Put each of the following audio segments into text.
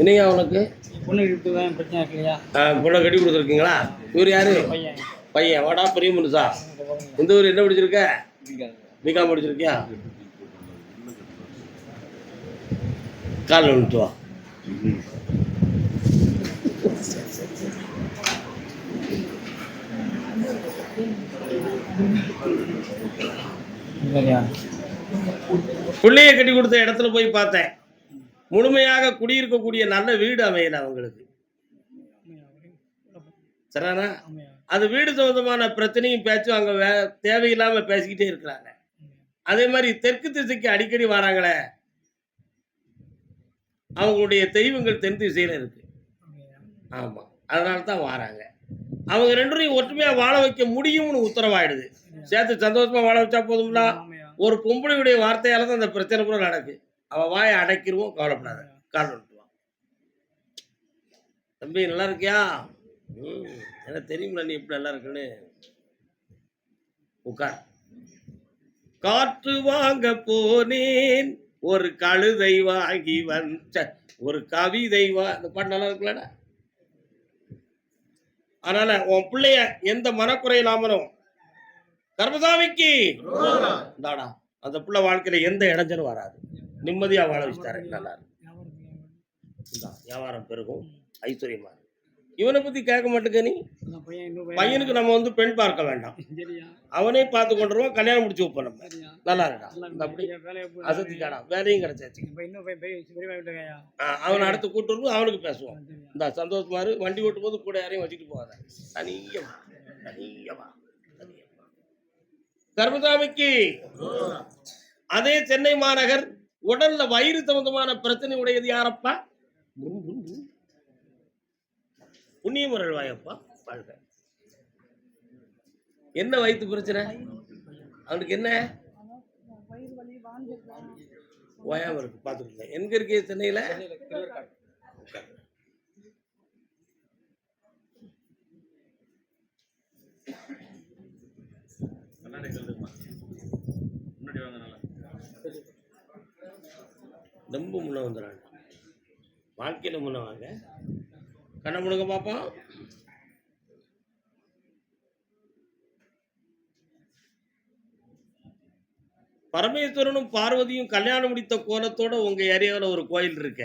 என்னையா உனக்கு? பொண்ணு இருக்கு பிரச்சனை இல்லையா பொண்ணை கட்டி கொடுத்துருக்கீங்களா? இவர் யாரு? பையன். பையன். வாடா பெரிய மனுஷா. இந்த ஊர் என்ன படிச்சிருக்க? B Com. படிச்சிருக்கியா? காலில் விட்டு வா. பிள்ளைய கட்டி கொடுத்த இடத்துல போய் பார்த்தேன். முழுமையாக குடியிருக்கக்கூடிய நல்ல வீடு அமையல அவங்களுக்கு. சரிதானா? அது வீடு சம்பந்தமான பிரச்சனையும் பேச்சும் அங்க வே தேவையில்லாம பேசிக்கிட்டே இருக்கிறாங்க. அதே மாதிரி தெற்கு திசைக்கு அடிக்கடி வராங்களே. அவங்களுடைய தெய்வங்கள் தென் திசையில இருக்கு. ஆமா. அதனால தான் வராங்க. அவங்க ரெண்டரையும் ஒற்றுமையா வாழ வைக்க முடியும்னு உத்தரவாயிடுது. சேர்த்து சந்தோஷமா வாழ வச்சா போதும்ல ஒரு பொம்பளையுடைய வார்த்தையால தான் அந்த பிரச்சனை கூட நடக்கு. அவ வாயை அடைக்கிருவோம் கவலைப்படாத. கால் விட்டுவான் தம்பி நல்லா இருக்கியா? ம் எனக்கு தெரியுமில்ல நீ எப்படி நல்லா இருக்குன்னு. உட்கார். காற்று வாங்க போனேன் ஒரு கழுதை வாங்கி வந்த ஒரு கவிதை வா இந்த பாட்டு நல்லா இருக்குல்லடா. அதனால உன் பிள்ளைய எந்த மனக்குறை இல்லாமலும் கர்மசாமிக்கு இந்தாடா அந்த பிள்ளை வாழ்க்கையில எந்த இடைஞ்சலும் வராது. நிம்மதியா வாழ வச்சுட்டாரு நல்லா. வியாபாரம் பெருகும். ஐஸ்வர்யமா. இவனை பத்தி கேட்க மாட்டேங்க நீ. பையனுக்கு நம்ம வந்து பெண் பார்க்க வேண்டாம். சரியா? அவனே பார்த்து கொண்டுருவோம் கல்யாணம் முடிச்சு வைப்போம் நம்ம. நல்லா இருக்கா? அப்படி அசத்திக்காடா வேலையும் கிடைச்சாச்சு. அவனை அடுத்து கூட்டு வரும்போது அவனுக்கு பேசுவோம். சரியா? இந்த சந்தோஷமாரு வண்டி ஓட்டும் போது கூட யாரையும் வச்சுட்டு போகாத. தனியமா தனியமா தனியமா கர்மசாமிக்கு அதே சென்னை மாநகர் உடல்ல வயிறு சம்பந்தமான பிரச்சனை உடையது யாரப்பா? புண்ணியமுரல் வாயப்பா வாழ்க. என்ன வயிற்று பிரச்சனை? அவனுக்கு என்ன? ஓயாம இருக்கு பார்த்துக்கல எங்க இருக்கே சென்னையில? ரொம்ப முன்ன வந்துடுறாங்க வாழ்க்கையில் முன்ன வாங்க. கண்ண முடுங்க பார்ப்போம் பரமேஸ்வரனும் பார்வதியும் கல்யாணம் முடித்த கோலத்தோட உங்க ஏரியாவில் ஒரு கோயில் இருக்க.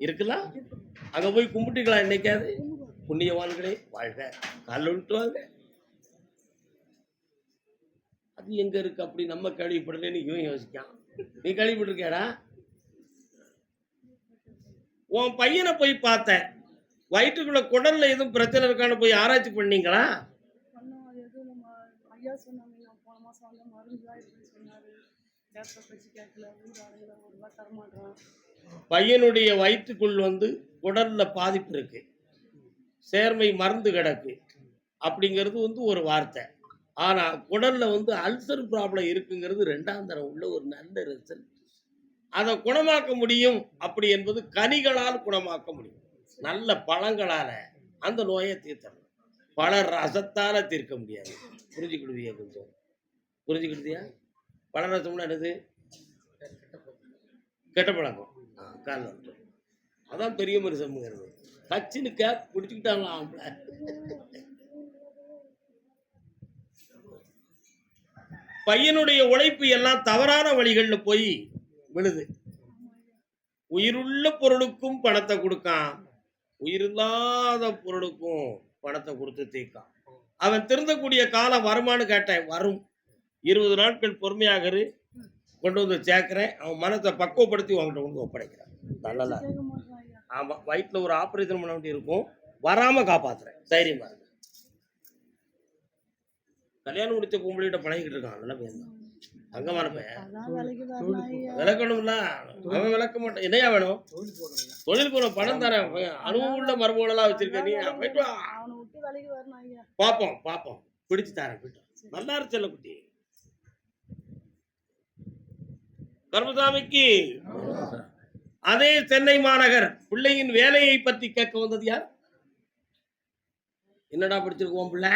இருக்கலாம் அங்க போய் கும்பிட்டுக்கலாம் என்னைக்காவது? புண்ணியவான்களே வாழ்க. கால் விட்டு வாங்க. அது எங்க இருக்கு? அப்படி நம்ம கேள்விப்படலன்னு இவன் யோசிக்கான். நீ கேள்விப்பட்டிருக்கேடா உன் பையனை போய் பார்த்தேன். வயிற்றுக்குள்ள குடல்ல எதுவும் பிரச்சனை இருக்கான்னு போய் ஆராய்ச்சி பண்ணீங்களா? பையனுடைய வயிற்றுக்குள் வந்து குடல்ல பாதிப்பு இருக்கு. சேர்மை மருந்து கிடக்கு. அப்படிங்கிறது வந்து ஒரு வார்த்தை. ஆனா குடல்ல வந்து அல்சர் ப்ராப்ளம் இருக்குங்கிறது ரெண்டாம் தரம் உள்ள ஒரு நல்ல ரிசல்ட் அதை குணமாக்க முடியும். அப்படி என்பது கனிகளால் குணமாக்க முடியும். நல்ல பழங்களால அந்த நோயை தீர்த்தணும் பல ரசத்தால தீர்க்க முடியாது. புரிஞ்சுக்கிடுவியா கொஞ்சம்? புரிஞ்சுக்கிடுதியா பல ரசம்னா என்னது? கெட்ட பழக்கம். கால் அதான் பெரிய மனுஷங்கிறது சச்சினு கேப் பிடிச்சிக்கிட்டாங்களாம் பையனுடைய உழைப்பு எல்லாம் தவறான வழிகளில் போய் விழுது. உயிருள்ள பொருளுக்கும் பணத்தை கொடுக்கான். உயிரில்லாத பொருளுக்கும் பணத்தை கொடுத்து தீர்க்கான் அவன் திருந்தக்கூடிய காலம் வருமானு கேட்டேன். வரும். இருபது நாட்கள் பொறுமையாக இரு. கொண்டு வந்து சேர்க்கிறேன். அவன் மனத்தை பக்குவப்படுத்தி உங்கள்கிட்ட கொண்டு ஒப்படைக்கிறான். நல்லதா ஆமாம் வயிற்றில் ஆமா ஒரு ஆப்ரேஷன் பண்ண வேண்டி இருக்கும். வராம காப்பாத்துறேன். தைரியமாக கல்யாணம் முடிச்ச பொம்பளைகிட்ட பழகிட்டு இருக்கான். நல்ல பையன். தான் தங்கமான பையன் விளக்கணும்ல. அவன் விளக்க மாட்டான். என்னையா வேணும்? தொழில் ஒரு பணம் தரேன். அனுபவம் உள்ள மருமகளெல்லாம் வச்சிருக்க நீ போயிட்டு பாப்போம் பாப்போம். பிடிச்சு தரேன் போயிட்டு. நல்லா இருக்கு செல்லக்குட்டி கர்மசாமிக்கு. அதே சென்னை மாநகர் பிள்ளையின் வேலையை பற்றி கேட்க வந்தது யார்? என்னடா படிச்சிருக்கோம் பிள்ளை?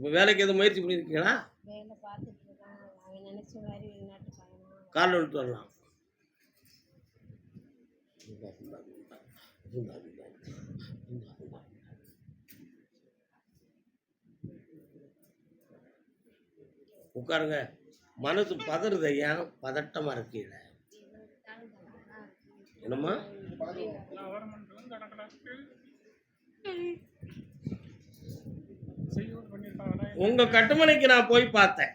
இப்ப வேலைக்கு எதுவும் முயற்சி பண்ணிருக்கீங்களா? வேலை பார்த்துட்டு நினைச்ச மாதிரி வெளிநாட்டு பயணம். காலில் விட்டு வரலாம். உட்காருங்க. மனசு பதறுது ஏன் பதட்டமா இருக்கீங்க என்னம்மா? உங்க கட்டுமனைக்கு நான் போய் பார்த்தேன்.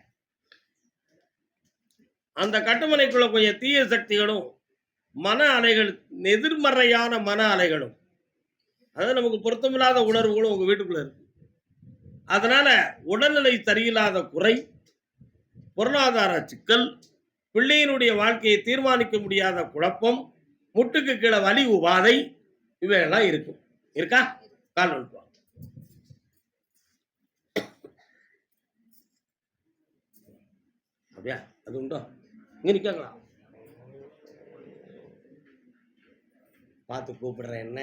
அந்த கட்டுமனைக்குள்ள கொஞ்சம் தீய சக்திகளும் மன அலைகள் எதிர்மறையான மன அலைகளும். அதாவது நமக்கு பொருத்தமில்லாத உணர்வுகளும் உங்க வீட்டுக்குள்ள இருக்கு. அதனால உடல்நிலை சரியில்லாத குறை பொருளாதார சிக்கல் பிள்ளையினுடைய வாழ்க்கையை தீர்மானிக்க முடியாத குழப்பம் முட்டுக்கு கீழே வலி உபாதை இவையெல்லாம் இருக்கும் இருக்கா? கால் நோட்டுவா அப்படியா அது உண்டோ இங்கே நிக்காங்களா பார்த்து கூப்பிடுறேன் என்ன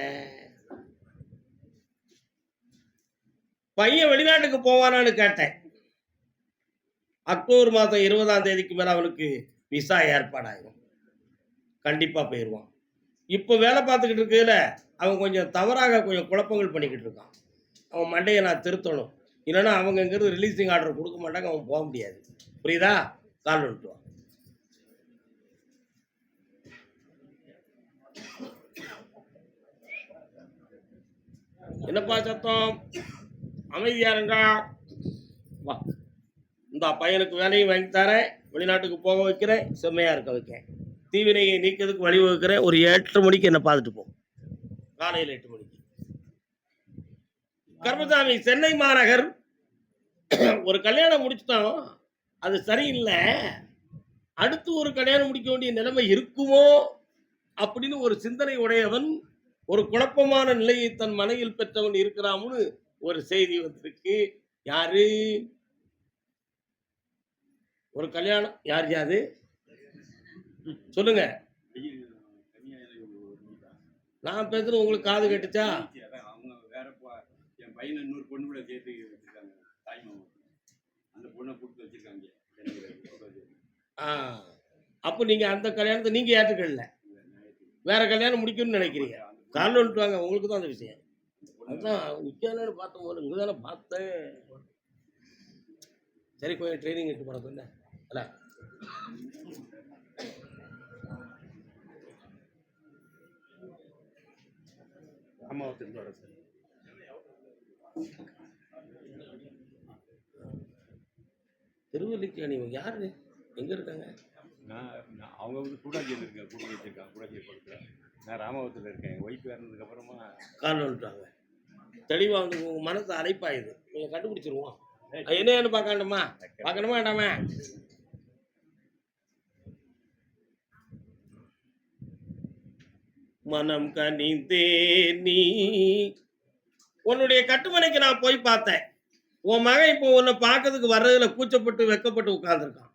பையன் வெளிநாட்டுக்கு போவானான்னு கேட்டேன் அக்டோபர் மாதம் இருபதாம் தேதிக்கு மேலே அவனுக்கு விசா ஏற்பாடாகும் கண்டிப்பாக போயிடுவான் இப்போ வேலை பார்த்துக்கிட்டு இருக்கையில அவன் கொஞ்சம் தவறாக கொஞ்சம் குழப்பங்கள் பண்ணிக்கிட்டு இருக்கான் அவன் மண்டையை நான் திருத்தணும் இல்லைன்னா அவங்க இங்கிருந்து ரிலீசிங் ஆர்டர் கொடுக்க மாட்டாங்க அவன் போக முடியாது புரியுதா கால் விட்டுவான் என்னப்பா சத்தம்? அமைதியா இருங்க. வா. இந்த பையனுக்கு வேலையும் வாங்கி தரேன். வெளிநாட்டுக்கு போக வைக்கிறேன். செம்மையா இருக்க வைக்கிறேன் தீவினையை நீக்கிறதுக்கு வழிவகுக்கிறேன் ஒரு எட்டு மணிக்கு என்ன பார்த்துட்டு போ. காலையில் எட்டு மணிக்கு. கர்மசாமி சென்னை மாநகர் ஒரு கல்யாணம் முடிச்சிட்டோம் அது சரியில்லை. அடுத்து ஒரு கல்யாணம் முடிக்க வேண்டிய நிலைமை இருக்குமோ அப்படின்னு ஒரு சிந்தனை உடையவன் ஒரு குழப்பமான நிலையை தன் மனையில் பெற்றவன் இருக்கிறான்னு ஒரு செய்தி வந்திருக்கு. யாரு? ஒரு கல்யாணம் யார் யாது சொல்லுங்க. நான் பேசுறது உங்களுக்கு காது கேட்டுச்சா? அவங்க வேற என் பையனை இன்னொரு பொண்ணு கூட சேர்த்து வச்சிருக்காங்க. தாய் மாமா. அந்த பொண்ணை கொடுத்து வச்சிருக்காங்க. ஆ. அப்போ நீங்க அந்த கல்யாணத்தை நீங்க ஏற்றுக்கல வேற கல்யாணம் முடிக்கணும்னு நினைக்கிறீங்க? காரணம் வந்துட்டு வாங்க உங்களுக்கு தான் அந்த விஷயம். அதுதான் நிற்கலன்னு பார்த்த போது இங்கே தானே பார்த்தேன். சரி கொஞ்சம் ட்ரைனிங் எடுத்து போட சொன்ன அல்ல ராமாவரத்துக்கு வர சார் திருவல்லிக்கேணி யாரு? எங்க இருக்காங்க? நான் நான் அவங்க வந்து கூடாஞ்சியில் இருக்கேன் கூட வச்சிருக்காங்க கூடாஞ்சி பக்கத்தில் நான் ராமாவரத்தில் இருக்கேன். எங்கள் ஒய்ஃப் இறந்ததுக்கு அப்புறமா கால் வந்துட்டாங்க தெளிவா வந்து உங்க மனசு அழைப்பாயுது நீங்க கண்டுபிடிச்சிருவோம். என்னன்னு பார்க்கணுமா பார்க்கணுமா வேண்டாமா? மனம் கனிந்தே நீ. உன்னுடைய கட்டுமனைக்கு நான் போய் பார்த்தேன். உன் மகன் இப்போ உன்னை பார்க்கறதுக்கு வர்றதுல கூச்சப்பட்டு வெக்கப்பட்டு உட்கார்ந்துருக்கான்.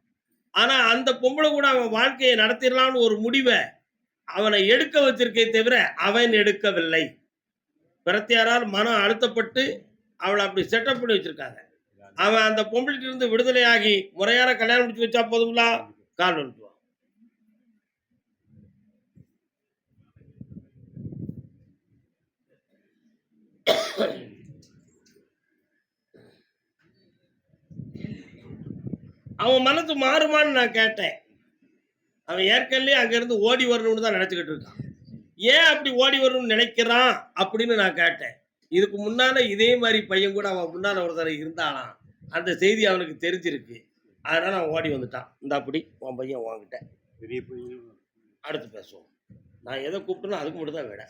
ஆனா அந்த பொம்பளை கூட அவன் வாழ்க்கையை நடத்திடலாம்னு ஒரு முடிவை அவனை எடுக்க வச்சிருக்கே தவிர அவன் எடுக்கவில்லை. பிரத்தியாரால் மனம் அழுத்தப்பட்டு அவளை அப்படி செட்டப் பண்ணி வச்சிருக்காங்க. அவன் அந்த பொம்பளைட்டு இருந்து விடுதலையாகி முறையான கல்யாணம் முடிச்சு வச்சா போதுங்களா? கால் வந்துடுவான் அவன் மனசு மாறுமான்னு நான் கேட்டேன். அவன் ஏற்கனவே அங்கிருந்து ஓடி வரணும்னு தான் நினைச்சுக்கிட்டு இருக்கான். ஏன் அப்படி ஓடி வரணும்னு நினைக்கிறான் அப்படின்னு நான் கேட்டேன். இதுக்கு முன்னால இதே மாதிரி பையன் கூட அவன் முன்னால ஒருத்தர் இருந்தானாம். அந்த செய்தி அவனுக்கு தெரிஞ்சிருக்கு. அதனால அவன் ஓடி வந்துட்டான். இந்த அப்படி உன் பையன் வாங்கிட்ட பெரிய பையனும் அடுத்து பேசுவோம். நான் எதை கூப்பிட்டனோ அதுக்கு மட்டும் தான் விட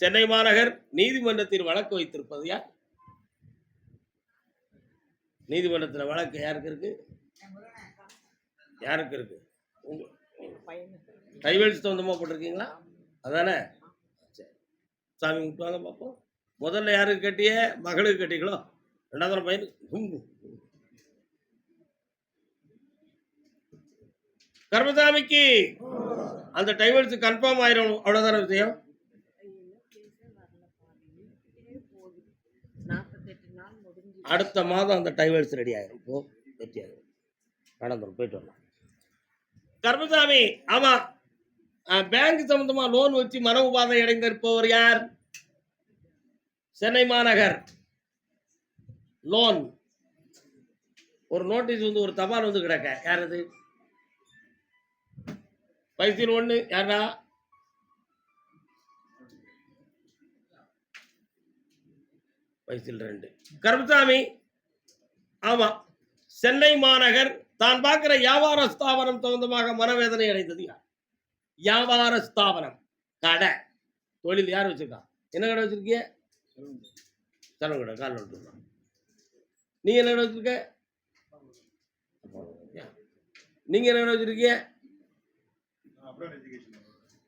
சென்னை மாநகர் நீதிமன்றத்தில் வழக்கு வைத்திருப்பது யார்? நீதிமன்றத்தில் வழக்கு யாருக்கு இருக்கு? யாருக்கு இருக்கு? கைவெழுத்து சொந்தமாக போட்டிருக்கீங்களா? அதானே? சரி. சாமி விட்டுவாங்க பார்ப்போம் முதல்ல யாருக்கு கட்டிய? மகளுக்கு கட்டிங்களோ ரெண்டாவது பையனுக்கு. கர்மசாமிக்கு. அந்த டைவல்ஸ் கன்ஃபார்ம் ஆயிரும். அவ்வளோதான விஷயம்? நாற்பத்தெட்டு நாள் முடிஞ்சு அடுத்த மாதம் அந்த டைவல்ஸ் ரெடி ஆயிரும். போ வெற்றி ஆயிரும் நடந்துடும் போயிட்டு வரலாம். கர்மசாமி ஆமா. பேங்க் சம்பந்தமா லோன் வச்சு மன உபாதை அடைந்திருப்பவர் யார்? சென்னை மாநகர். லோன் ஒரு நோட்டீஸ் வந்து ஒரு தபால் வந்து கிடக்க. யார் அது? பைசில் ஒண்ணு யாரா பைசில் ரெண்டு. கருப்புசாமி ஆமா. சென்னை மாநகர். தான் பார்க்கிற வியாபார ஸ்தாபனம் சம்பந்தமாக மனவேதனை அடைந்தது யார்? வியாபார ஸ்தாபனம். கடை. தொழில் யார் வச்சிருக்கா? என்ன கடை வச்சிருக்கிய? சரண கடை. கால் விட்டுருக்கா நீ என்ன கடை வச்சிருக்க? நீங்க என்ன கடை வச்சிருக்கீங்க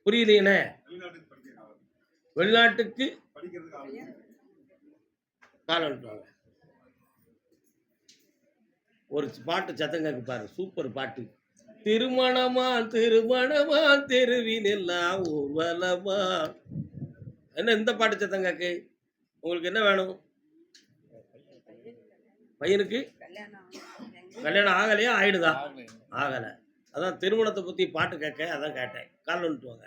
புரியலையேண்ணே வெளிநாட்டுக்கு கால் விட்டுருவாங்க ஒரு பாட்டு சத்தம் கேட்க பாரு சூப்பர் பாட்டு. திருமணமா திருமணமா தெருவின் எல்லாம் ஊர்வலமா. என்ன இந்த பாட்டு சத்தம் கேக்கு உங்களுக்கு என்ன வேணும்? பையனுக்கு? கல்யாணம் ஆகலையா? ஆயிடுதா? ஆகல. அதான் திருமணத்தை பத்தி பாட்டு கேட்க அதான் கேட்டேன். கால் வந்துட்டு வாங்க.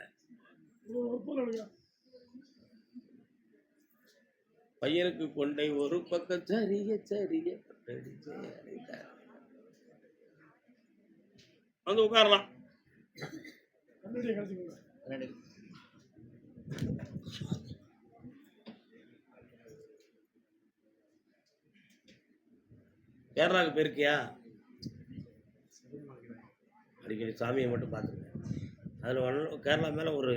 பையனுக்கு கொண்டை ஒரு பக்கம் சரிய சரிய சரி வந்து உட்காரலாம். கேரளாவுக்கு போயிருக்கியா? அடிக்கடி சாமியை மட்டும் பார்த்துருக்கேன். அதில் ஒன்று கேரளா மேலே ஒரு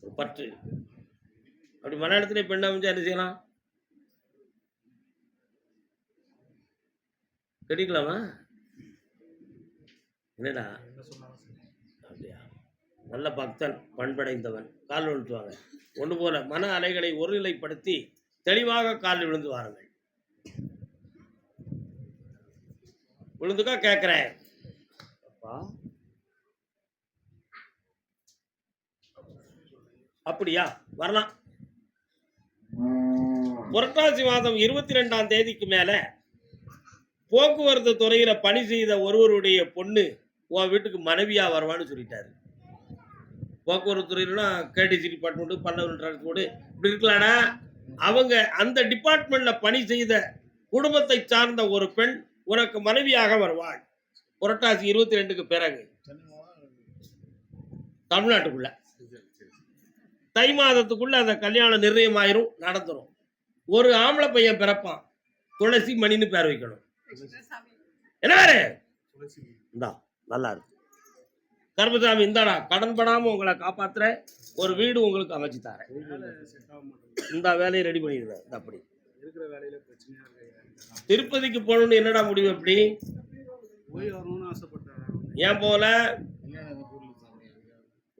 ஒரு பற்று. அப்படி மலையாளத்தில் பெண் அமைஞ்சா என்ன செய்யலாம்? கட்டிக்கலாமா? என்னடா? அப்படியா? நல்ல பக்தன் பண்படைந்தவன். கால் விழுத்துவாங்க ஒன்று போல மன அலைகளை ஒருநிலைப்படுத்தி தெளிவாக கால் விழுந்து வாருங்கள். விழுந்துக்கா கேட்குறேன் அப்பா. அப்படியா? வரலாம். புரட்டாசி மாதம் இருபத்தி ரெண்டாம் தேதிக்கு மேல போக்குவரத்து துறையில பணி செய்த ஒருவருடைய பொண்ணு உன் வீட்டுக்கு மனைவியா வருவான்னு சொல்லிட்டாரு. போக்குவரத்து துறையிலனா கேடிசி டிபார்ட்மெண்ட் பல்லவர் டிரான்ஸ்போர்ட் இப்படி இருக்கலாடா அவங்க அந்த டிபார்ட்மெண்ட்ல பணி செய்த குடும்பத்தை சார்ந்த ஒரு பெண் உனக்கு மனைவியாக வருவாள். புரட்டாசி இருபத்தி ரெண்டுக்கு பிறகு. தமிழ்நாட்டுக்குள்ள. தை மாதத்துக்குள்ள அந்த கல்யாணம் நிர்ணயமாயிரும் நடந்துரும். ஒரு ஆம்பளை பையன் பிறப்பான். துளசி மணின்னு பேர் வைக்கணும். என்ன இந்தா. நல்லா இருக்கு கருப்பசாமி இந்தாடா கடன் படாம உங்களை காப்பாத்துற ஒரு வீடு உங்களுக்கு அமைச்சு தரேன். இந்த வேலையை ரெடி பண்ணிடுவேன் இந்த அப்படி. இருக்கிற வேலையில திருப்பதிக்கு போகணும்னு என்னடா முடிவு எப்படி போய் வரணும்னு ஏன் போல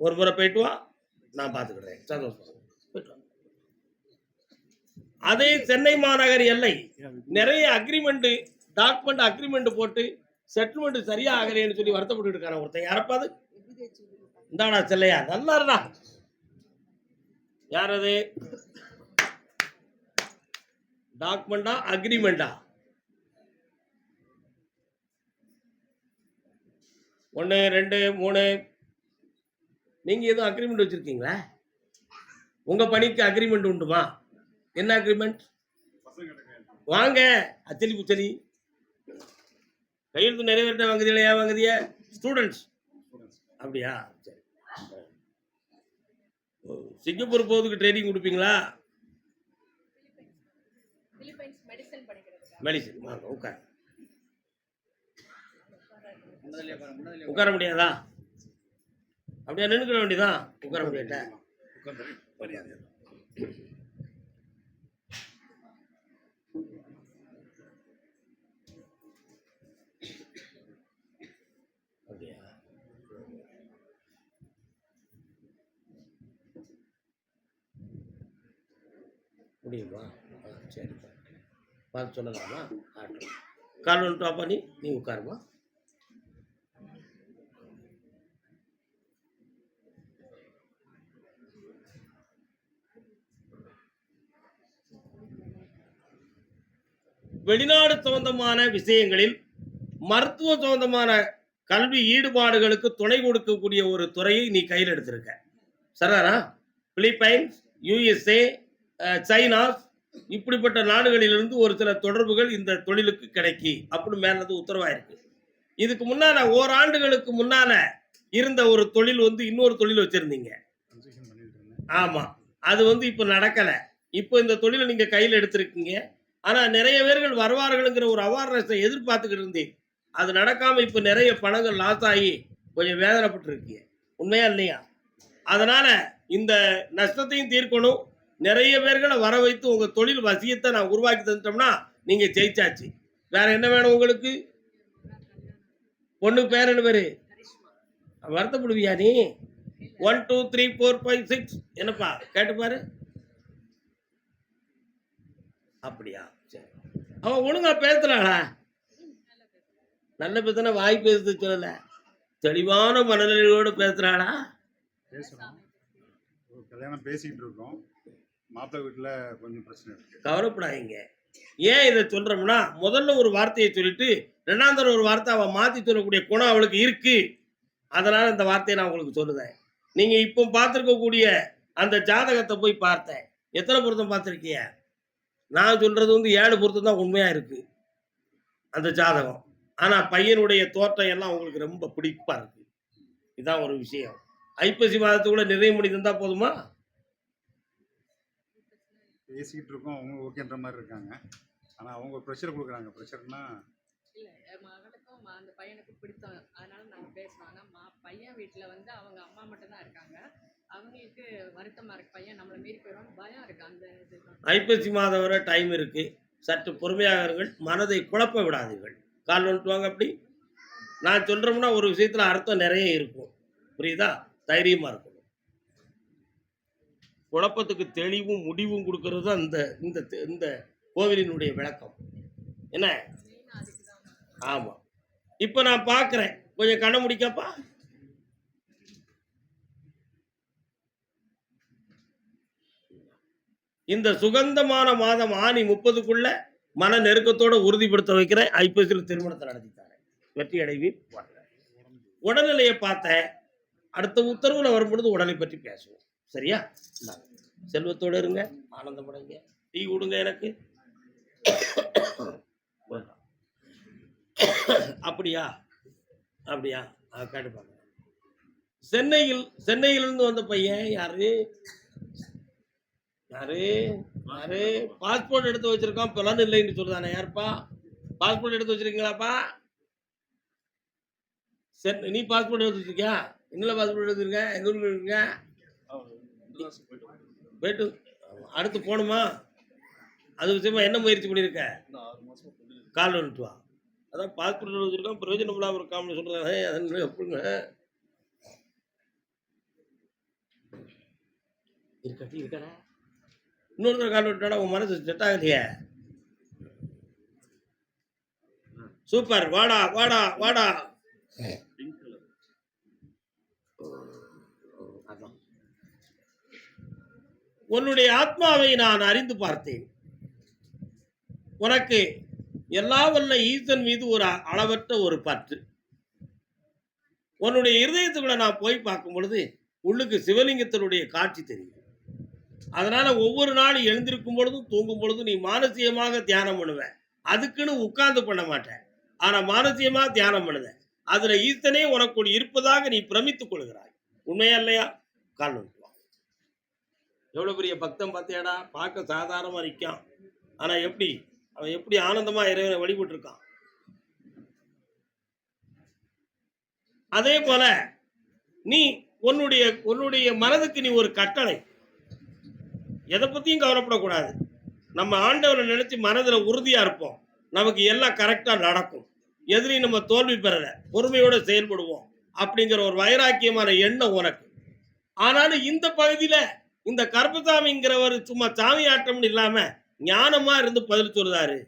ஒரு முறை போயிட்டு வா நான் பார்த்துக்கிறேன் சந்தோஷம் போயிட்டு அதே சென்னை மாநகர் எல்லை நிறைய அக்ரிமெண்ட் டாக்குமெண்ட் அக்ரிமெண்ட் போட்டு செட்டில்மெண்ட் சரியா ஆகலைன்னு சொல்லி வருத்தப்பட்டு இருக்கான ஒருத்தன்? யாரப்பாது? இந்தாடா செல்லையா? நல்லா இருடா யார் அது டாக்குமெண்டா அக்ரிமெண்டா ஒன்று ரெண்டு மூணு. நீங்கள் எதுவும் அக்ரிமெண்ட் வச்சுருக்கீங்களா? உங்கள் பணிக்கு அக்ரிமெண்ட் உண்டுமா? என்ன அக்ரிமெண்ட் வாங்க. அச்சலி புச்சலி கையெழுத்து நிறைவேற்ற வாங்குதியா ஏன் வாங்குதிய? ஸ்டூடெண்ட்ஸ் அப்படியா? சரி. ஓ, சிங்கப்பூர் போகிறதுக்கு ட்ரைனிங் கொடுப்பீங்களா? மெடிசன் வாங்க உட்கார். உட்கார முடியாதா? அப்படியே நின்றுக்கிற வேண்டியதான் உட்கார முடியாட்ட அப்படியா முடியுமா ஆ, சரி பார்த்து சொல்லலாமா? ஆட்டும் கால் ஒன்று டாப் பண்ணி நீ உட்காருமா. வெளிநாடு சம்பந்தமான விஷயங்களில் மருத்துவ சம்பந்தமான கல்வி ஈடுபாடுகளுக்கு துணை கொடுக்கக்கூடிய ஒரு துறையை நீ கையில் எடுத்திருக்க. சரிதானா பிலிப்பைன்ஸ் யூஎஸ்ஏ சைனா இப்படிப்பட்ட நாடுகளிலிருந்து ஒரு சில தொடர்புகள் இந்த தொழிலுக்கு கிடைக்கி. அப்படி மேலது உத்தரவாயிருக்கு. இதுக்கு முன்னால ஓராண்டுகளுக்கு முன்னால இருந்த ஒரு தொழில் வந்து இன்னொரு தொழில் வச்சிருந்தீங்க. இருந்தேன் ஆமா. அது வந்து இப்போ நடக்கல. இப்போ இந்த தொழிலை நீங்க கையில் எடுத்திருக்கீங்க. ஆனா நிறைய பேர்கள் வருவார்கள்ங்கிற ஒரு அவேர்னஸை எதிர்பார்த்துக்கிட்டு இருந்தீங்க. அது நடக்காம இப்போ நிறைய பணங்கள் லாஸ் ஆகி கொஞ்சம் வேதனைப்பட்டு இருக்கீங்க உண்மையா இல்லையா? அதனால இந்த நஷ்டத்தையும் தீர்க்கணும். நிறைய பேர்களை வர வைத்து உங்க தொழில் வசியத்தை நான் உருவாக்கி தந்துட்டோம்னா நீங்க ஜெயிச்சாச்சு. வேற என்ன வேணும் உங்களுக்கு? பொண்ணு பேர் என்ன பேர்? வருத்தப்படுவியா நீ? One two three four five six என்னப்பா கேட்டு பாரு. அப்படியா? சரி. அவன் ஒழுங்கா பேசுறாளா? நல்ல பேசுனா வாய் பேசுது சொல்லல. தெளிவான மனநிலையோடு பேசுறாளா? பேசுகிறோம் கல்யாணம் பேசிக்கிட்டு இருக்கோம். மாப்பிள்ளை வீட்டில் கொஞ்சம் பிரச்சனை இருக்கு. கவலைப்படாதீங்க. ஏன் இதை சொல்றோம்னா முதல்ல ஒரு வார்த்தையை சொல்லிட்டு ரெண்டாம் தடவை ஒரு வார்த்தை அவன் மாத்தி சொல்லக்கூடிய குணம் அவளுக்கு இருக்கு. அதனால இந்த வார்த்தையை நான் உங்களுக்கு சொல்லுதேன். நீங்க இப்போ பார்த்துருக்கக்கூடிய அந்த ஜாதகத்தை போய் பார்த்தேன். எத்தனை பொருத்தம் பார்த்துருக்கிய? நான் சொல்றது வந்து ஏழு பொருத்தம் தான் உண்மையா இருக்கு. அந்த ஜாதகம். ஆனா பையனுடைய தோற்றம் எல்லாம் உங்களுக்கு ரொம்ப பிடிப்பா இருக்கு. இதான் ஒரு விஷயம். ஐப்பசி மாதத்துக்குள்ள நிறைய மணி தந்தா போதுமா? பேசிக்கிட்டு இருக்கோம் அவங்க ஓகேன்ற மாதிரி இருக்காங்க. ஆனால் அவங்க ப்ரெஷர் கொடுக்குறாங்க. ப்ரெஷர்னா இல்ல என் மகனுக்கும் அந்த பையனுக்கும் பிடித்தம். அதனால நாங்க பேசுறோம். ஆனா மா பையன் வீட்டுல வந்து அவங்க அம்மா மட்டும் தான் இருக்காங்க. அவங்களுக்கு வருத்தமா இருக்கு பையன் நம்மளை மீறி போயிடுவான்னு பயம் இருக்கு. அந்த இதுதான் ஐப்பசி மாதம் வரை டைம் இருக்கு. சற்று பொறுமையாக இருங்கள் மனதை குழப்ப விடாதீர்கள். கால் வந்துட்டு வாங்க அப்படி. நான் சொல்றோம்னா ஒரு விஷயத்துல அர்த்தம் நிறைய இருக்கும். புரியுதா? தைரியமா இருக்கணும். குழப்பத்துக்கு தெளிவும் முடிவும் கொடுக்கறது தான் இந்த இந்த இந்த கோவிலினுடைய விளக்கம். என்ன? ஆமாம் ஆமா. இப்போ நான் பார்க்குறேன் கொஞ்சம் கண்ண முடிக்கப்பா? இந்த சுகந்தமான மாதம் ஆணி முப்பதுக்குள்ள மன நெருக்கத்தோட உறுதிப்படுத்த வைக்கிறேன். ஐப்பசியில் திருமணத்தை நடத்தித்தாரேன் வெற்றி அடைவீர் உடல்நிலையை பார்த்தேன் அடுத்த உத்தரவுல வரும்பொழுது உடலை பற்றி பேசுவோம். சரியா. செல்வத்தோட இருங்க. ஆனந்தப்படைங்க டீ கொடுங்க எனக்கு. அப்படியா? அப்படியா? ஆ, கேட்டு பார்க்க சென்னையில் சென்னையிலிருந்து வந்த பையன் யாரு? யாரு? யாரு? பாஸ்போர்ட் எடுத்து வச்சிருக்கான் பலன் இல்லைன்னு சொல்றானே யாருப்பா? பாஸ்போர்ட் எடுத்து வச்சிருக்கீங்களாப்பா? சரி நீ பாஸ்போர்ட் எடுத்து வச்சிருக்கியா? என்ன பாஸ்போர்ட் எடுத்துருக்க எங்க ஊர்ல இருக்கீங்க போயிட்டு அடுத்து போகணுமா? அது விஷயமா என்ன முயற்சி பண்ணியிருக்க? கால் வந்துட்டு வா. அதான் பாஸ்போர்ட் வச்சிருக்கோம் பிரயோஜனம் இல்லாமல் இருக்காமனு சொல்றாங்க. அது எப்படிங்க? இருக்கட்டி இருக்கடா? இன்னொருத்தர் கால் விட்டாடா உன் மனசு செட் ஆகலையே. சூப்பர். வாடா வாடா வாடா. உன்னுடைய ஆத்மாவை நான் அறிந்து பார்த்தேன். உனக்கு எல்லா வல்ல ஈசன் மீது ஒரு அளவற்ற ஒரு பற்று. உன்னுடைய இருதயத்துக்குள்ள நான் போய் பார்க்கும் பொழுது உள்ளுக்கு சிவலிங்கத்தினுடைய காட்சி தெரியும். அதனால ஒவ்வொரு நாளும் எழுந்திருக்கும் பொழுதும் தூங்கும் பொழுதும் நீ மானசீகமாக தியானம் பண்ணுவ. அதுக்குன்னு உட்கார்ந்து பண்ண மாட்டேன். ஆனா மானசீகமாக தியானம் பண்ணுத அதுல ஈசனே உனக்குள் இருப்பதாக நீ பிரமித்துக் கொள்கிறாய். உண்மையா இல்லையா? கால் எவ்வளோ பெரிய பக்தம் பார்த்தியாடா பார்க்க சாதாரணமாக நிற்கான் ஆனா எப்படி? அவன் எப்படி ஆனந்தமா இறைவனை வழிபட்டு இருக்கான் அதே போல நீ உன்னுடைய உன்னுடைய மனதுக்கு நீ ஒரு கட்டளை. எதை பத்தியும் கவலைப்படக்கூடாது. நம்ம ஆண்டவரை நினைச்சு மனதில் உறுதியாக இருப்போம். நமக்கு எல்லாம் கரெக்டாக நடக்கும். எதிரி நம்ம தோல்வி பெறல. பொறுமையோட செயல்படுவோம். அப்படிங்கிற ஒரு வைராக்கியமான எண்ணம் உனக்கு. ஆனாலும் இந்த பகுதியில இந்த கருப்பசாமிங்கிறவர் சும்மா சாமி ஆட்டம்னு இல்லாம ஞானமா இருந்து பதில் சொல்றாரு.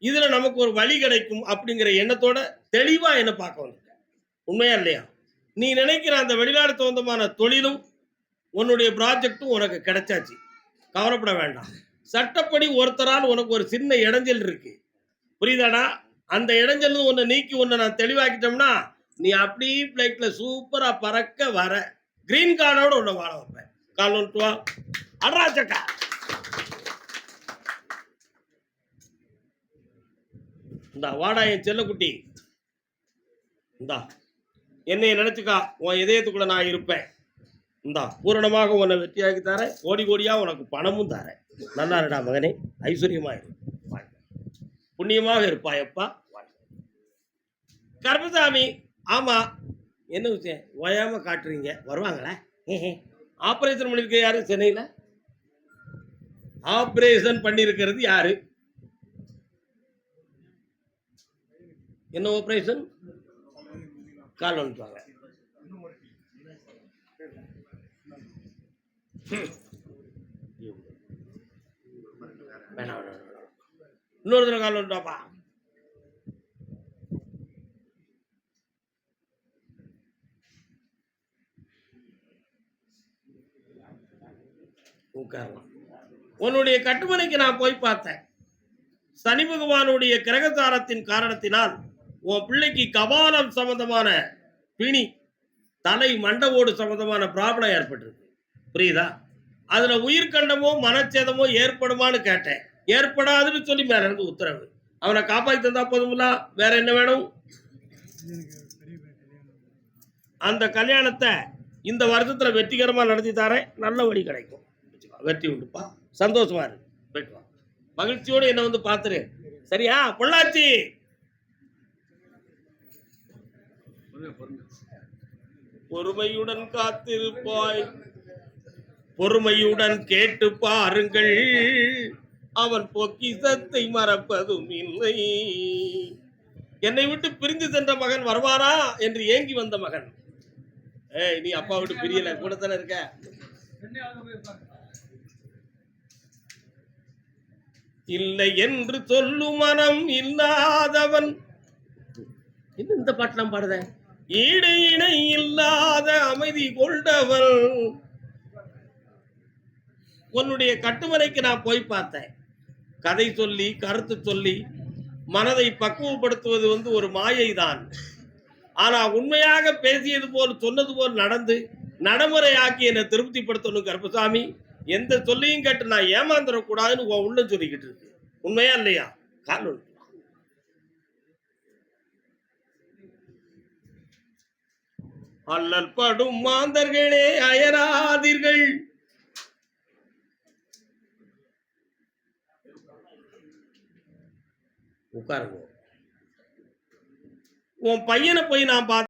இதுல நமக்கு ஒரு வழி கிடைக்கும் அப்படிங்கிற எண்ணத்தோட தெளிவா என்ன பார்க்க வந்திருக்க உண்மையா இல்லையா? நீ நினைக்கிற அந்த வெளிநாடு சொந்தமான தொழிலும் உன்னுடைய ப்ராஜெக்டும் உனக்கு கிடைச்சாச்சு. கவலைப்பட வேண்டாம். சட்டப்படி ஒருத்தரால் உனக்கு ஒரு சின்ன இடைஞ்சல் இருக்கு. புரியுதாடா? அந்த இடைஞ்சல் உன்னை நீக்கி உன்னை நான் தெளிவாக்கிட்டோம்னா நீ அப்படியே பிளைட்ல சூப்பரா பறக்க வர கிரீன் கார்டோட உன்னை வாழ வைப்பேன். கால் ஒன்று வா இந்தா வாடா என் செல்லக்குட்டி. இந்தா என்னை நினைச்சுக்கா உன் இதயத்துக்குள்ள நான் இருப்பேன். இந்தா பூரணமாக உன்னை வெற்றியாக்கி தரேன். கோடி ஓடியா உனக்கு பணமும் தரேன். நல்லா இருடா மகனே ஐஸ்வர்யமா இரு. புண்ணியமாக இருப்பாயப்பா வாழ்க. கர்மசாமி ஆமா. என்ன விஷயம் ஓயாம காட்டுறீங்க. வருவாங்களா? ஆப்ரேஷன் பண்ணியிருக்க யாரு? சென்னையில்? ஆப்ரேஷன் பண்ணியிருக்கிறது யாரு? என்ன ஆப்ரேஷன் கால் வந்துட்டாங்க வேணாம் வேணாம். இன்னொரு தடவை கால் வந்துட்டாப்பா உட்காரலாம். உன்னுடைய கட்டுமனைக்கு நான் போய் பார்த்தேன். சனி பகவானுடைய கிரகசாரத்தின் காரணத்தினால் உன் பிள்ளைக்கு கபாலம் சம்பந்தமான பிணி தலை மண்டவோடு சம்பந்தமான ப்ராப்ளம் ஏற்பட்டிருக்கு. புரியுதா? அதுல உயிர்கண்டமோ மனச்சேதமோ ஏற்படுமான்னு கேட்டேன். ஏற்படாதுன்னு சொல்லி மேல இருந்து உத்தரவு. அவனை காப்பாத்தி தந்தா போதுமில்ல வேற என்ன வேணும்? அந்த கல்யாணத்தை இந்த வருஷத்துல வெற்றிகரமா நடத்தி தரேன். நல்ல வழி கிடைக்கும். வெற்றி உண்டுப்பா. சந்தோஷமா இருக்கு போயிட்டு வா. மகிழ்ச்சியோடு என்ன வந்து பார்த்துரு. சரியா? பொள்ளாச்சி! பொறுமையுடன் காத்திருப்பாய். பொறுமையுடன் கேட்டு பாருங்கள். அவன் பொக்கிசத்தை மறப்பதும் இல்லை. என்னை விட்டு பிரிந்து சென்ற மகன் வருவாரா என்று ஏங்கி வந்த மகன். ஏய் நீ அப்பா விட்டு பிரியல. கூட தானே இருக்க? இல்லை என்று சொல்லும் மனம் இல்லாதவன். என்ன இந்த பாட்டெல்லாம் பாடுத ஈடு இணை இல்லாத அமைதி கொண்டவன். உன்னுடைய கட்டுமனைக்கு நான் போய் பார்த்தேன். கதை சொல்லி கருத்து சொல்லி மனதை பக்குவப்படுத்துவது வந்து ஒரு மாயை தான் ஆனா உண்மையாக பேசியது போல் சொன்னது போல் நடந்து நடைமுறையாக்கி என்னை திருப்திப்படுத்தணும் கருப்பசாமி. எந்த சொல்லையும் கேட்டு நான் ஏமாந்துடக்கூடாதுன்னு உன் உள்ள சொல்லிக்கிட்டு இருக்கு. உண்மையா இல்லையா? கால் அல்லல் படும் மாந்தர்களே அயராதீர்கள். உட்காருங்க. உன் பையனை போய் நான் பார்த்தேன்